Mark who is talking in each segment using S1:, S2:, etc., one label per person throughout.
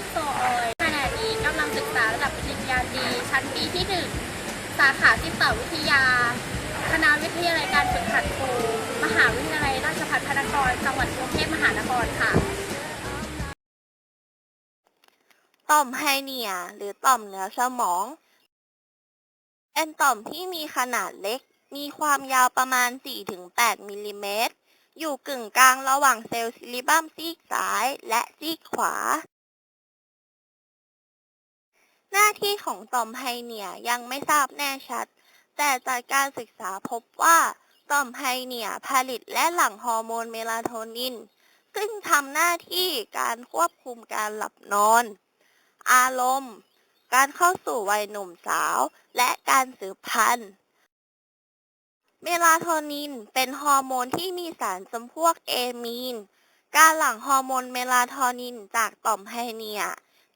S1: นโซออยขณะนี้กำลังศึกษาระดับปริญญาตรีชั้นปีที่ 1 สาขาศิลปวิทยา คณะวิทยาลัยการฝึกหัดครู มหาวิทยาลัยราชภัฏพระนคร จังหวัดกรุงเทพมหานครค่ะ
S2: ต่อมไฮเนีย หรือต่อมเหนือสมอง เป็นต่อมที่มีขนาดเล็ก มีความยาวประมาณ 4-8 มิลลิเมตรอยู่กึ่งกลางระหว่างเซลล์ซิลิบัมซีกซ้ายและซีกขวา น้าที่ของต่อมไฮเนียยังไม่ทราบแน่ชัด แต่จากการศึกษาพบว่าต่อมไฮเนียผลิตและหลั่งฮอร์โมนเมลาโทนิน ซึ่งทำหน้าที่การควบคุมการหลับนอน อารมณ์ การเข้าสู่วัยหนุ่มสาว และการสืบพันธุ์ เมลาโทนินเป็นฮอร์โมนที่มีสารจำพวกเอมีน การหลั่งฮอร์โมนเมลาโทนินจากต่อมไฮเนีย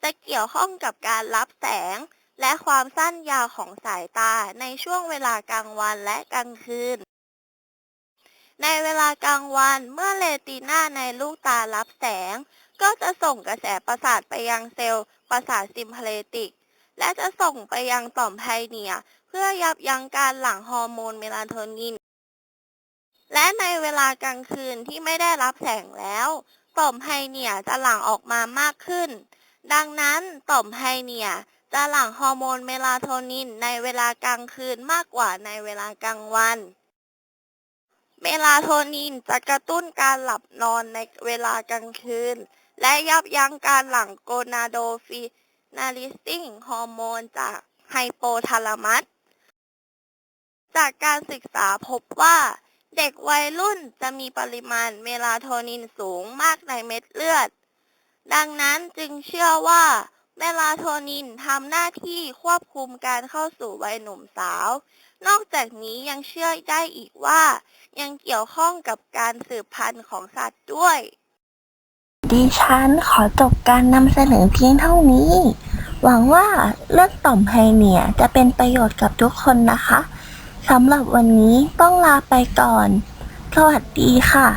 S2: จะเกี่ยวข้องกับการรับแสง และความสั้นยาวของสายตาในช่วงเวลากลางวันและกลางคืน ในเวลากลางวันเมื่อเลติน่าในลูกตารับแสง ก็จะส่งกระแสประสาทไปยังเซลล์ประสาทซิมพาเลติก และจะส่งไปยังต่อมไพเนีย เพื่อยับยั้งการหลั่งฮอร์โมนเมลาโทนินและในเวลากลางคืนที่ไม่ได้รับแสงแล้ว ต่อมไพเนียจะหลั่งออกมามากขึ้น ดังนั้นต่อมไพเนียจะหลั่งฮอร์โมนเมลาโทนินในเวลากลางคืนมากกว่าในเวลากลางวัน เมลาโทนินจะกระตุ้นการหลับนอนในเวลากลางคืน และยับยั้งการหลั่งโกนาโดฟินาลิสติ้งฮอร์โมนจากไฮโปทาลามัส จากการศึกษาพบว่า เด็กวัยรุ่นจะมีปริมาณเมลาโทนินสูงมากในเม็ดเลือด ดังนั้นจึงเชื่อว่าเมลาโทนินทำหน้าที่ควบคุมการเข้าสู่วัยหนุ่มสาว นอกจากนี้ยังเชื่อได้อีกว่า ยังเกี่ยวข้องกับการสืบพันธุ์ของสัตว์ด้วย
S3: ดิฉันขอจบการนำเสนอเพียงเท่านี้ หวังว่าเรื่องต่อมไฮเนียจะเป็นประโยชน์กับทุกคนนะคะสำหรับวันนี้ต้องลาไปก่อน สวัสดีค่ะ